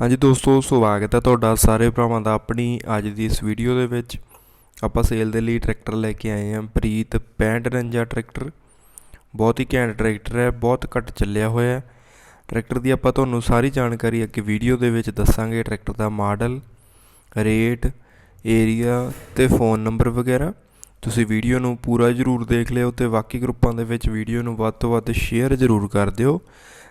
ਹਾਂਜੀ ਦੋਸਤੋ, ਸਵਾਗਤ ਹੈ ਤੁਹਾਡਾ ਸਾਰੇ ਭਰਾਵਾਂ ਦਾ ਆਪਣੀ ਅੱਜ ਦੀ ਇਸ ਵੀਡੀਓ ਦੇ ਵਿੱਚ। ਆਪਾਂ ਸੇਲ ਦੇ ਲਈ ਟਰੈਕਟਰ ਲੈ ਕੇ ਆਏ ਹਾਂ, ਪ੍ਰੀਤ 6549 ਟਰੈਕਟਰ ਬਹੁਤ ਹੀ ਘੈਂਟ ਟਰੈਕਟਰ ਹੈ, ਬਹੁਤ ਘੱਟ ਚੱਲਿਆ ਹੋਇਆ ਹੈ। ਟਰੈਕਟਰ ਦੀ ਆਪਾਂ ਤੁਹਾਨੂੰ ਸਾਰੀ ਜਾਣਕਾਰੀ ਅੱਗੇ ਵੀਡੀਓ ਦੇ ਵਿੱਚ ਦੱਸਾਂਗੇ ਟਰੈਕਟਰ ਦਾ ਮਾਡਲ ਰੇਟ ਏਰੀਆ ਤੇ ਫੋਨ ਨੰਬਰ ਵਗੈਰਾ। ਤੁਸੀਂ ਵੀਡੀਓ ਨੂੰ ਪੂਰਾ ਜ਼ਰੂਰ ਦੇਖ ਲਿਓ ਤੇ ਬਾਕੀ ਗਰੁੱਪਾਂ ਦੇ ਵਿੱਚ ਵੀਡੀਓ ਨੂੰ ਵੱਧ ਤੋਂ ਵੱਧ ਸ਼ੇਅਰ ਜ਼ਰੂਰ ਕਰ ਦਿਓ।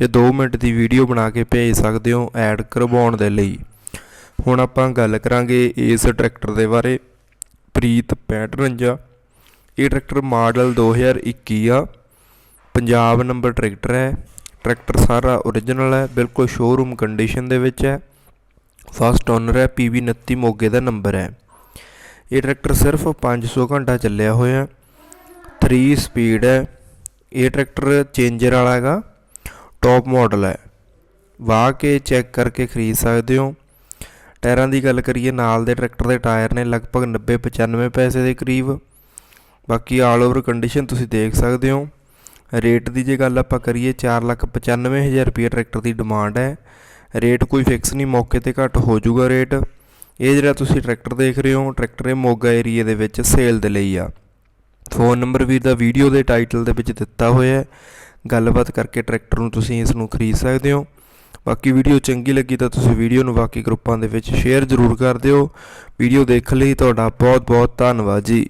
ਤੇ 2 ਮਿੰਟ ਦੀ ਵੀਡੀਓ ਬਣਾ ਕੇ ਭੇਜ ਸਕਦੇ ਹੋ ਐਡ ਕਰਵਾਉਣ ਦੇ ਲਈ। ਹੁਣ ਆਪਾਂ ਗੱਲ ਕਰਾਂਗੇ ਇਸ ਟਰੈਕਟਰ ਦੇ ਬਾਰੇ। ਪ੍ਰੀਤ 6549 ਇਹ ਟਰੈਕਟਰ ਮਾਡਲ 2021 ਆ। ਪੰਜਾਬ ਨੰਬਰ ਟਰੈਕਟਰ ਹੈ। ਟਰੈਕਟਰ ਸਾਰਾ ਓਰੀਜਨਲ ਹੈ, ਬਿਲਕੁਲ ਸ਼ੋਰੂਮ ਕੰਡੀਸ਼ਨ ਦੇ ਵਿੱਚ ਹੈ। ਫਸਟ ਓਨਰ ਹੈ PV 29 ਮੋਗੇ ਦਾ ਨੰਬਰ ਹੈ। ਇਹ ਟਰੈਕਟਰ ਸਿਰਫ 500 ਘੰਟਾ ਚੱਲਿਆ ਹੋਇਆ 3 ਸਪੀਡ ਹੈ। ਇਹ ਟਰੈਕਟਰ ਚੇਂਜਰ ਵਾਲਾ ਹੈਗਾ। ਟੌਪ ਮਾਡਲ ਹੈ। ਵਾਹ ਕੇ ਚੈੱਕ ਕਰਕੇ ਖਰੀਦ ਸਕਦੇ ਹੋ। ਟਾਇਰਾਂ ਦੀ ਗੱਲ ਕਰੀਏ, ਨਾਲ ਦੇ ਟਰੈਕਟਰ ਦੇ ਟਾਇਰ ਨੇ ਲਗਭਗ 90 95 ਪੈਸੇ ਦੇ ਕਰੀਬ। ਬਾਕੀ ਆਲ ਓਵਰ ਕੰਡੀਸ਼ਨ ਤੁਸੀਂ ਦੇਖ ਸਕਦੇ ਹੋ। ਰੇਟ ਦੀ ਜੇ ਗੱਲ ਆਪਾਂ ਕਰੀਏ 495000 ਰੁਪਏ ਟਰੈਕਟਰ ਦੀ ਡਿਮਾਂਡ ਹੈ। ਰੇਟ ਕੋਈ ਫਿਕਸ ਨਹੀਂ, ਮੌਕੇ ਤੇ ਘੱਟ ਹੋ ਜਾਊਗਾ ਰੇਟ ਇਹ ਜਿਹੜਾ ਤੁਸੀਂ ਟਰੈਕਟਰ ਦੇਖ ਰਹੇ ਹੋ, ਟਰੈਕਟਰ ਇਹ ਮੋਗਾ ਏਰੀਆ ਦੇ ਵਿੱਚ ਸੇਲ ਦੇ ਲਈ ਆ। ਫੋਨ ਨੰਬਰ ਵੀ ਦਾ ਵੀਡੀਓ ਦੇ ਟਾਈਟਲ ਦੇ ਵਿੱਚ ਦਿੱਤਾ ਹੋਇਆ ਹੈ। ਗੱਲਬਾਤ ਕਰਕੇ ਟਰੈਕਟਰ ਨੂੰ ਤੁਸੀਂ ਇਸ ਨੂੰ ਖਰੀਦ ਸਕਦੇ ਹੋ। ਬਾਕੀ ਵੀਡੀਓ ਚੰਗੀ ਲੱਗੀ ਤਾਂ ਤੁਸੀਂ ਵੀਡੀਓ ਨੂੰ ਬਾਕੀ ਗਰੁੱਪਾਂ ਦੇ ਵਿੱਚ ਸ਼ੇਅਰ ਜ਼ਰੂਰ ਕਰ ਦਿਓ। ਵੀਡੀਓ ਦੇਖਣ ਲਈ ਤੁਹਾਡਾ ਬਹੁਤ ਬਹੁਤ ਧੰਨਵਾਦ ਜੀ।